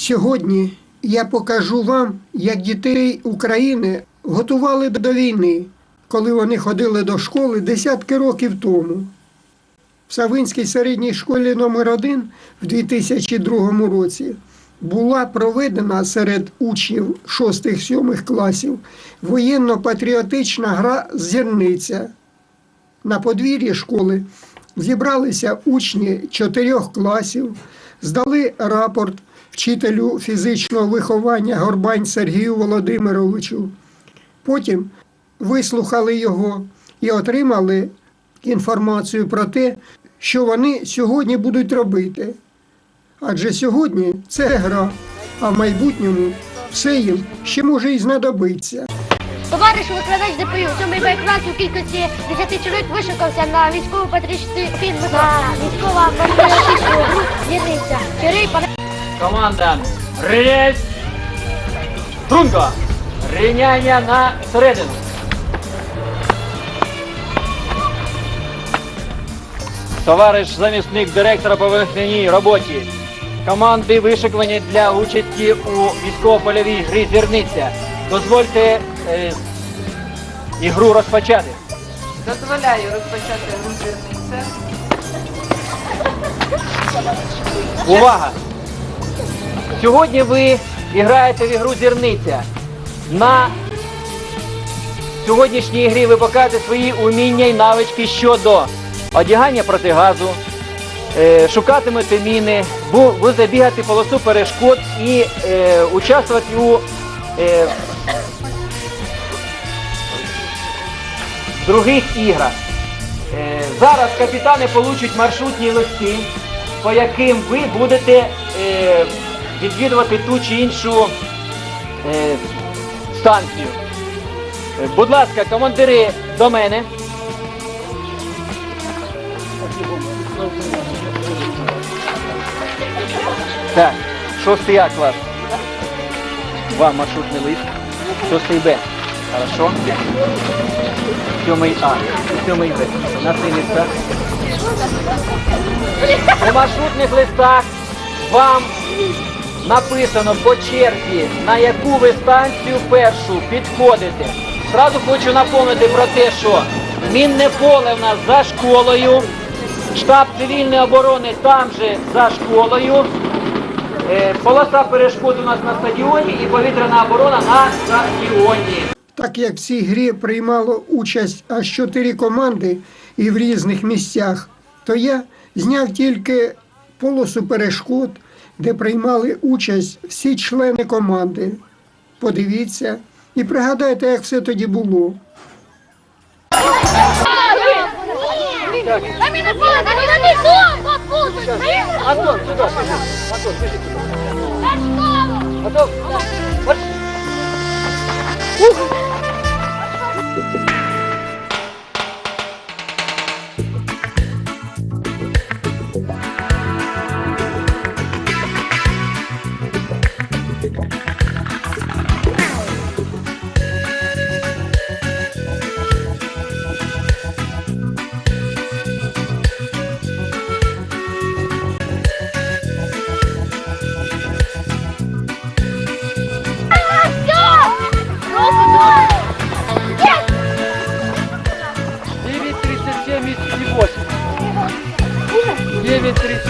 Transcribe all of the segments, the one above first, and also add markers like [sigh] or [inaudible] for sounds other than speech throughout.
Сьогодні я покажу вам, як дітей України готували до війни, коли вони ходили до школи десятки років тому. В Савинській середній школі номер 1 в 2002 році була проведена серед учнів 6-7 класів воєнно-патріотична гра Зірниця. На подвір'ї школи зібралися учні чотирьох класів, здали рапорт вчителю фізичного виховання Горбань Сергію Володимировичу. Потім вислухали його і отримали інформацію про те, що вони сьогодні будуть робити. Адже сьогодні це гра, а в майбутньому все їм ще може і знадобиться. Товариш викладач ДПЮ, сьомий Б клас у кількості 10 чоловік вишикався на військову патріотичний фільм на військова патріотичну гру. Юрій Пане- Команда Рейс. Струнко. Рівняння на середину. Товариш замісник директора по вихідній роботі. Команди вишикувані для участі у військово-польовій грі зірниця. Дозвольте е, ігру розпочати. Дозволяю розпочати гру зірниця. Увага! Сьогодні ви граєте в ігру зірниця. На сьогоднішній грі ви покажете свої уміння і навички щодо одягання протигазу, е, шукатимете міни, бу- будете бігати полосу перешкод і е, участвувати у е, других іграх. Зараз капітани получать маршрутні листи, по яким ви будете відвідувати ту чи іншу е, станцію. Е, Будь ласка, командири до мене. Так, шостий А клас. Вам маршрутний лист. Шостий Б. Хорошо. Сьомий А. Сьомий Б. На цей листах. У маршрутних листах вам написано по черзі, на яку ви станцію першу підходите. Зразу хочу напомнити про те, що мінне поле в нас за школою, штаб цивільної оборони там же за школою, е, полоса перешкод у нас на стадіоні і повітряна оборона на стадіоні. Так як в цій грі приймало участь аж чотири команди і в різних місцях, то я зняв тільки полосу перешкод, де приймали участь всі члени команди. Подивіться і пригадайте, як все тоді було. Та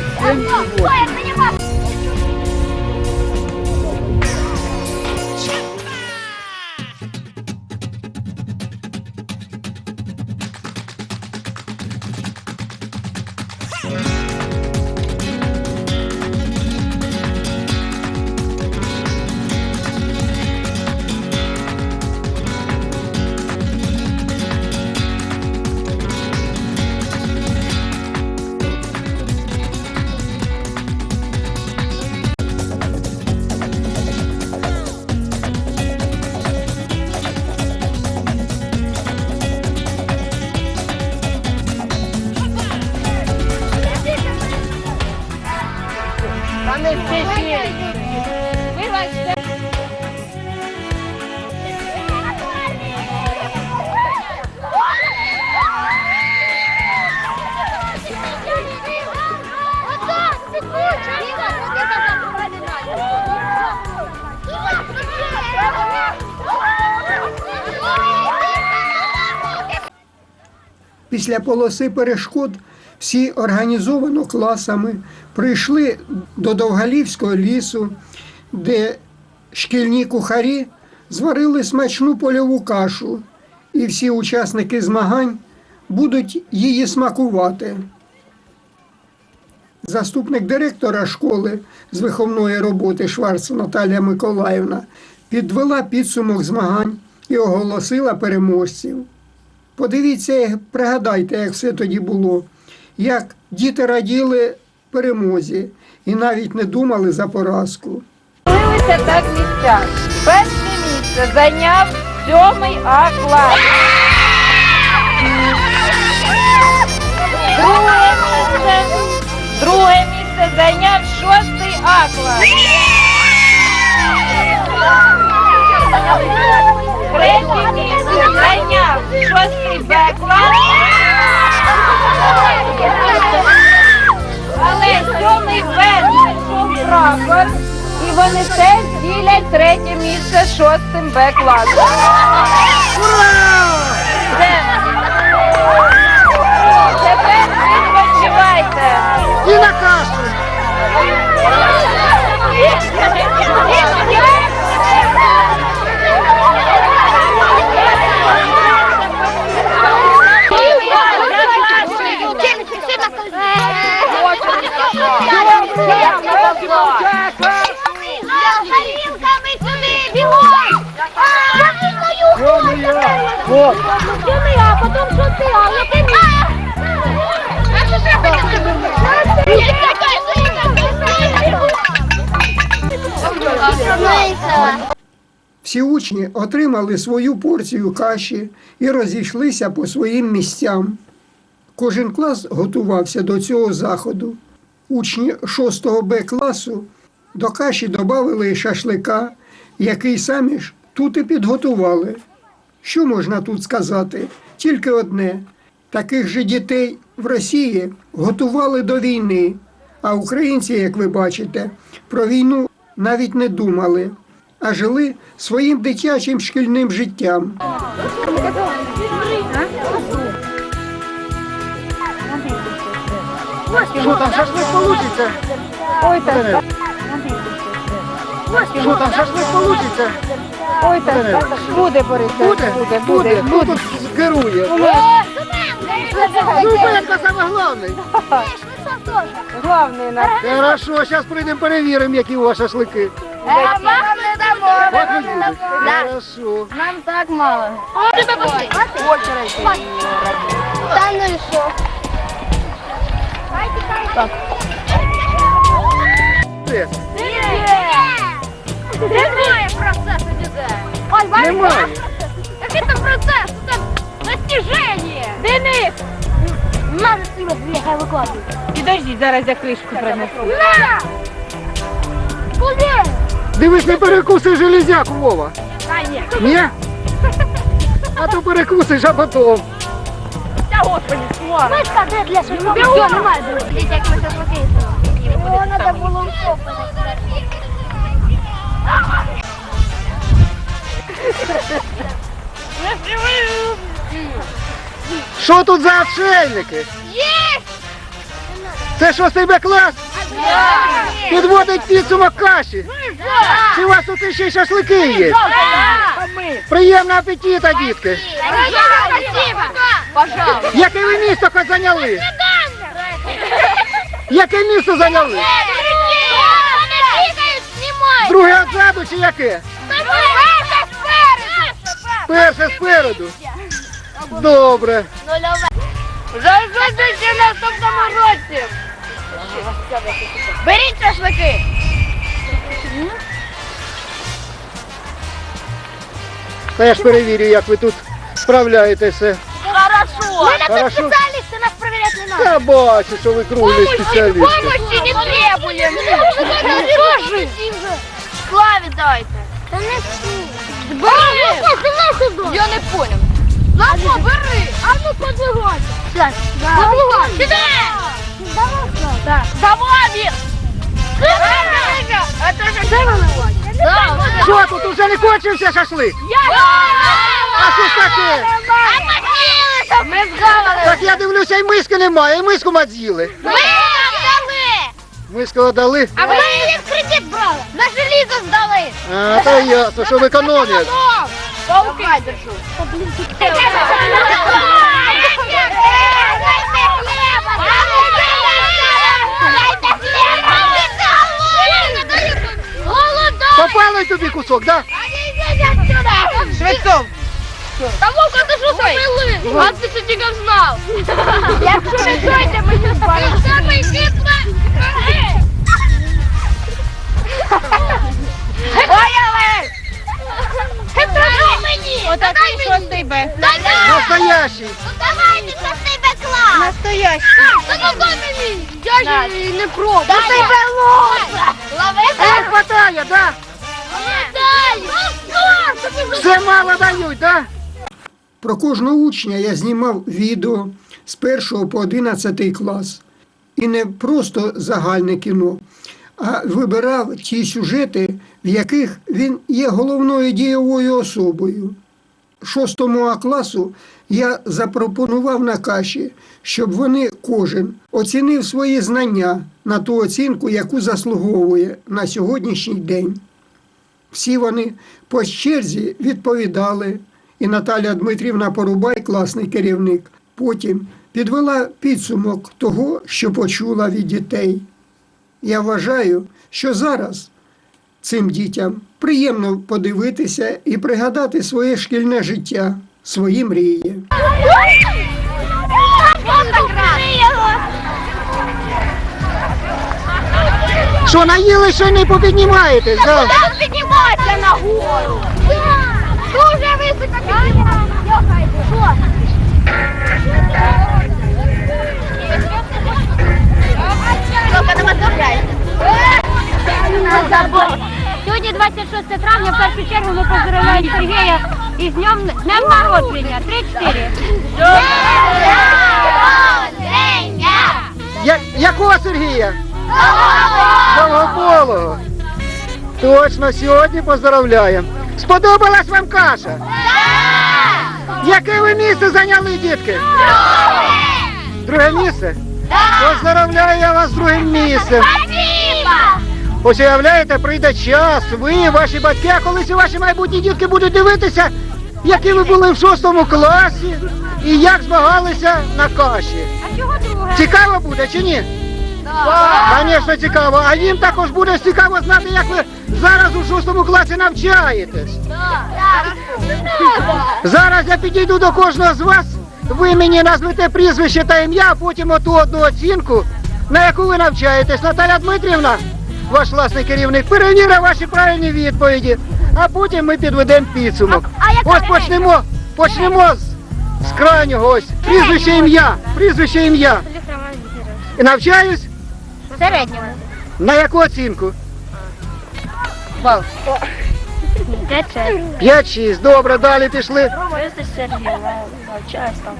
哥快呀没地 Вибачте. Після полоси перешкод всі організовано класами прийшли до Довгалівського лісу, де шкільні кухарі зварили смачну польову кашу, і всі учасники змагань будуть її смакувати. Заступник директора школи з виховної роботи Шварц Наталія Миколаївна підвела підсумок змагань і оголосила переможців. Подивіться, пригадайте, як все тоді було, як діти раділи перемозі і навіть не думали за поразку. Дивилися так місця. Перше місце зайняв сьомий А клас. Друге місце. Друге місце зайняв шостий А клас. Третє місце зайняв шостий Б клас. Але сьомий Б знайшов прапор. І вони теж ділять третє місце шостим Б класом. Тепер відпочивайте. І на кашу! Всі учні отримали свою порцію каші і розійшлися по своїм місцям. Кожен клас готувався до цього заходу. Учні 6 Б класу до каші додали шашлика, який самі ж тут і підготували. Що можна тут сказати? Тільки одне: таких же дітей в Росії готували до війни, а українці, як ви бачите, про війну навіть не думали, а жили своїм дитячим шкільним життям. Що там шашлик получиться? Ой, так. Що там шашлик получиться? Ой, так, так, буде, Борис. Буде? буде, Буде. буде. Хто тут керує? Ну, Петька саме головний. Главний наш. Хорошо, зараз прийдемо перевіримо, які у вас шашлики. Вам не дамо. Хорошо. Нам так мало. Та ну і що? Де? Немає процесу діде. Ой, бачиш? Немає. Який там процес? Це достіження. Денис! Надо тебе бігай викладуй. Підождіть, зараз я кришку принесу. На! Куди? Дивись, не перекуси железяку, Вова. Та ні. Ні? А то перекусиш, а потім. Та господи, де для шашлика? Все, немає. Дивіться, як ми шашлики. Його треба було. [laughs] Що тут за отшельники? Є! Це шостий Б клас? Підводить підсумок каші. Чи у вас тут ще й шашлики є? Приємного апетита, дітки. Спасибо! Пожалуйста. Яке ви місто хоч зайняли? Яке місто зайняли? Друге отзаду чи яке? Перше спереду. Добре. Зайдете в наступному році. Беріть шашлики. Та я ж перевірю, як ви тут справляєтеся. Хорошо. Мы на Хорошо. специалисты, нас проверять не надо. Я бачу, що ви круглі спеціалісти. Помощи не требуем. Славе дайте. Да не Я не понял. На що, бери. А ну подвигайся. Подвигайся. Сюди. Так. Давай, Вір. Это же Це виливати? Да. Що тут уже не кончився шашлик? Я. А що ж таке? А Ми згадали. Так я дивлюся, і миски немає, і миску мать з'їли. Ми здали. Миску дали. А ви її в кредит брали. На желізо здали. А, то ясно, що в. Паукай держу. Попали тобі кусок, так? Швидком. Тому ти що зробили? А ти це тільки знав. Якщо не зайде, ми не збавимо. Поняли? Дай мені! Отакий шостий Б. Дай мені! Настоящий. Ну давай не шостий Б-клас! Настоящий. Та ну дай мені! Я ж не проти! Шостий Б-лоса! Лови Не хватає, так? Дай! Все мало дають, так? Про кожного учня я знімав відео з 1 по 11 клас. І не просто загальне кіно, а вибирав ті сюжети, в яких він є головною дієвою особою. 6 А класу я запропонував на каші, щоб вони кожен оцінив свої знання на ту оцінку, яку заслуговує на сьогоднішній день. Всі вони по черзі відповідали, і Наталя Дмитрівна Порубай, класний керівник, потім підвела підсумок того, що почула від дітей. Я вважаю, що зараз цим дітям приємно подивитися і пригадати своє шкільне життя, свої мрії. Що наїли, що не попіднімаєтесь, так? Там піднімайся нагору! Дуже високо піднімайся! Що? Тільки не відмовляйся. Сьогодні 26 травня, в першу чергу ми поздравляємо Сергія із днем, днем народження. 3-4. Я, якого Сергія? Довгополого. Точно, сьогодні поздравляємо. Сподобалась вам каша? Яке ви місце зайняли, дітки? Друге місце? Поздравляю я вас з другим місцем. Ось уявляєте, прийде час, ви, ваші батьки, а колись і ваші майбутні дітки будуть дивитися, які ви були в шостому класі і як змагалися на каші. Цікаво буде чи ні? Звісно, цікаво. А їм також буде цікаво знати, як ви зараз у шостому класі навчаєтесь. Зараз я підійду до кожного з вас. Ви мені назвете прізвище та ім'я, а потім оту одну оцінку, на яку ви навчаєтесь. Наталя Дмитрівна, ваш власний керівник, перевірить ваші правильні відповіді, а потім ми підведемо підсумок. Ось почнемо, почнемо з, з крайнього ось. Прізвище ім'я. Прізвище ім'я. Навчаюсь Середнього. на яку оцінку? Бал. 5-6. Добре, далі пішли. Сергій, навчаюсь там.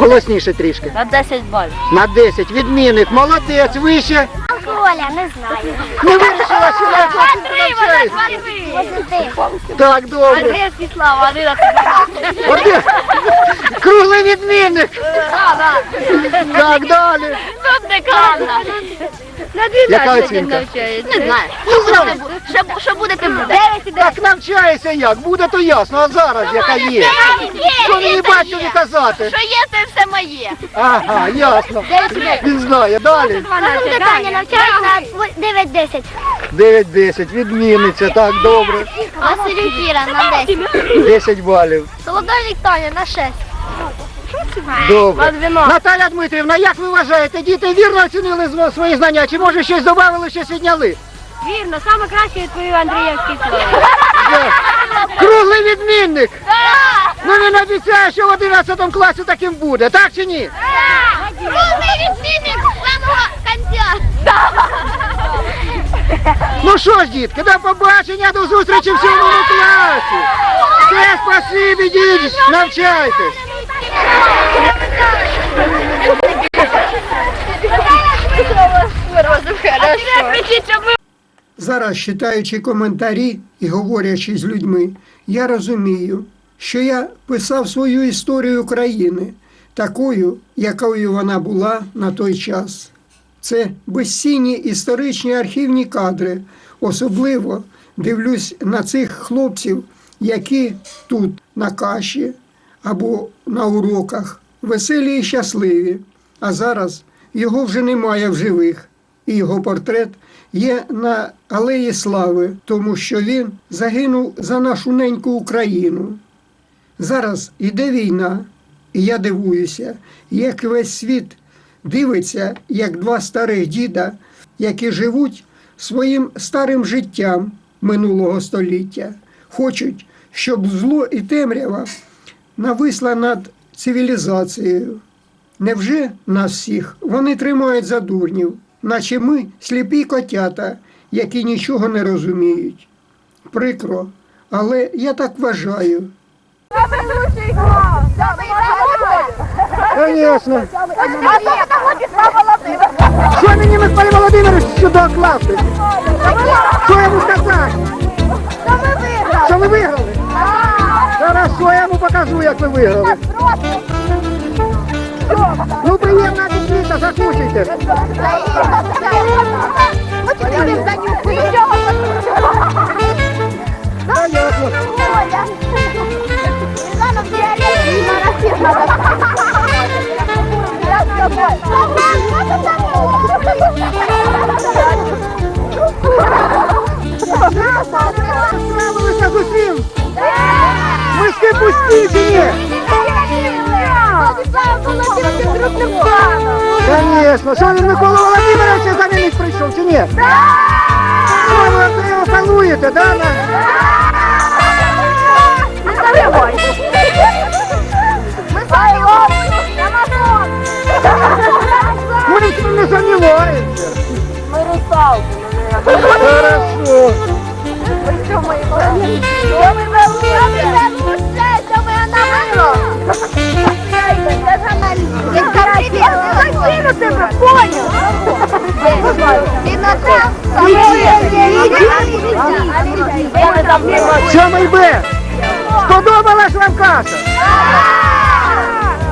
Голосніше трішки. На 10 балів. На 10. Відмінник. Молодець. Вище. Коля, не знаю. Не вирішила, що оцінку. Так, добре. Андрій Свіслава, Андрій Один. Круглий відмінник. Так, далі. Тут не кладна. На Яка 12 оцінка? навчаюсь. Не знаю. Що, що будете буде? Так навчаєшся як? Буде то ясно, а зараз яка є. Що мені батькові казати? Що є, це все моє. Ага, ясно. Він знає. Далі. Навчається на 9-10. 9-10. Відмінниця. Так, добре. Василь Кіра на 10. 10 балів. Солодовник Таня на 6. Добре. Наталя Дмитрівна, як ви вважаєте, діти вірно оцінили свої знання? Чи може щось додали, щось відняли? Вірно, саме краще відповів Андрієвський слово. Круглий відмінник! Ну він обіцяє, що в 11 класі таким буде, так чи ні? Круглий Ну що ж, дітки, до побачення, до зустрічі в сьомому класі! Все, спасибі, діть, навчайтесь! Зараз, читаючи коментарі і говорячи з людьми, я розумію, що я писав свою історію України такою, якою вона була на той час. Це безцінні історичні архівні кадри. Особливо дивлюсь на цих хлопців, які тут на каші або на уроках, веселі і щасливі. А зараз його вже немає в живих, і його портрет є на Алеї Слави, тому що він загинув за нашу неньку Україну. Зараз іде війна, і я дивуюся, як весь світ дивиться, як два старих діда, які живуть своїм старим життям минулого століття, хочуть, щоб зло і темрява нависла над цивілізацією. Невже нас всіх вони тримають за дурнів, наче ми сліпі котята, які нічого не розуміють? Прикро, але я так вважаю. Звісно. Що мені Миколі Володимирович сюди класти? Що йому сказати? Що ви виграли? Хорошо, я йому покажу, як ви виграли. Ну, приємна апетита, закусуйте. Понятно. Конечно. Що він Микола Володимировича замінить прийшов чи ні? Ви його пануєте, да? на- Вони в цьому не сумніваються. Ми русалки. Хорошо. Сьомий Б. Сподобалась вам каша?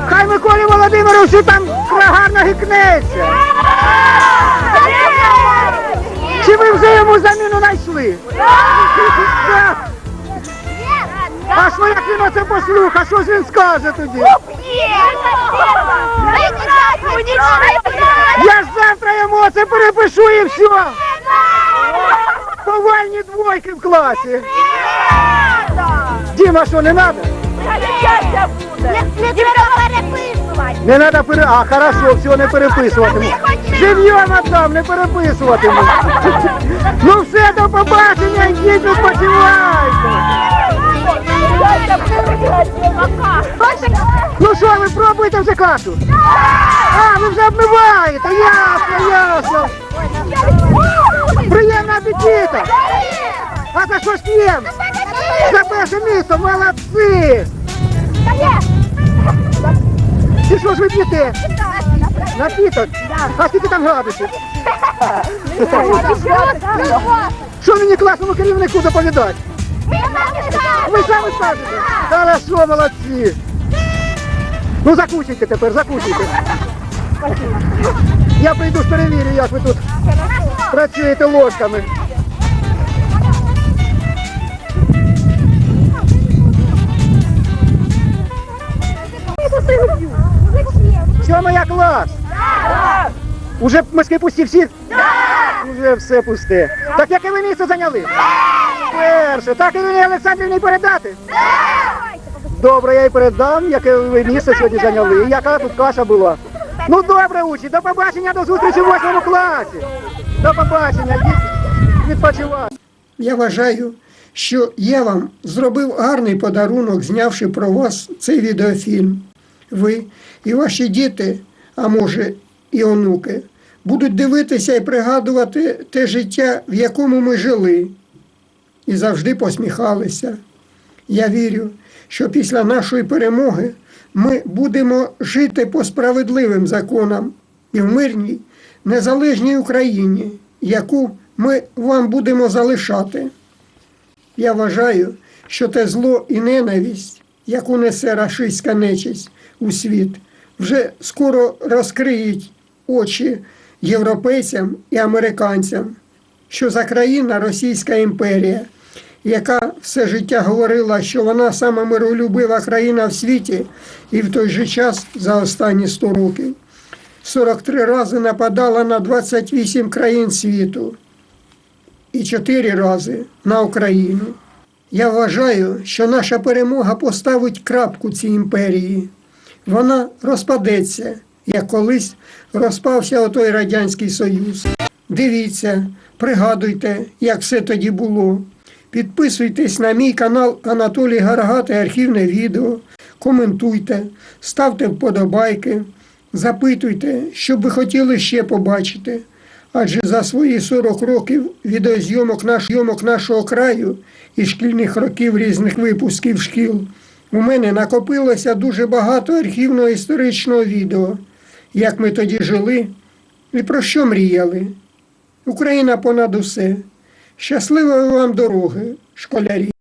Хай Миколі Володимировичу там гарно гикнеться. Чи ви вже йому заміну знайшли? А що як він оце послуха, що ж він скаже тоді? Я ж завтра йому оце перепишу і все. Двойки в класі. Діма, що не треба? Не треба переписувати. Не треба пере... А, хорошо, все, не переписуватиму. Живьом отдам, не переписуватиму. Ну все, до побачення, йдіть, відпочивайте. Ну що, ви пробуєте вже кашу? А, ви вже обмиваєте, ясно, ясно. Апетита. А за що ж п'ємо? За перше місце, молодці. І що ж ви п'єте? Напіток? А скільки там градусів? Що мені класному керівнику доповідати? Ви самі скажете. Хорошо, молодці. Ну закусуйте тепер, закусуйте. Я прийду ж перевірю, як ви тут працюєте ложками. Сьомий клас. Уже миски пусті всі? Уже все пусте. Так яке ви місце зайняли? Перше. Так і мені Олександрівні передати? Добре, я їй передам, яке ви місце сьогодні зайняли. Яка тут каша була. Ну добре, учні, до побачення, до зустрічі в восьмому класі. До побачення, йдіть відпочивати. Я вважаю, що я вам зробив гарний подарунок, знявши про вас цей відеофільм. Ви і ваші діти, а може і онуки, будуть дивитися і пригадувати те життя, в якому ми жили, і завжди посміхалися. Я вірю, що після нашої перемоги ми будемо жити по справедливим законам і в мирній, незалежній Україні, яку ми вам будемо залишати. Я вважаю, що те зло і ненависть, яку несе рашистська нечисть у світ, вже скоро розкриють очі європейцям і американцям, що за країна Російська імперія, яка все життя говорила, що вона сама миролюбива країна в світі, і в той же час за останні 100 років 43 рази нападала на 28 країн світу і 4 рази на Україну. Я вважаю, що наша перемога поставить крапку цій імперії. Вона розпадеться, як колись розпався отой Радянський Союз. Дивіться, пригадуйте, як все тоді було. Підписуйтесь на мій канал Анатолій Гаргата архівне відео, коментуйте, ставте вподобайки, запитуйте, що б ви хотіли ще побачити. Адже за свої 40 років відеозйомок наш, зйомок нашого краю і шкільних років різних випусків шкіл у мене накопилося дуже багато архівного історичного відео, як ми тоді жили і про що мріяли. Україна понад усе. Щасливої вам дороги, школярі!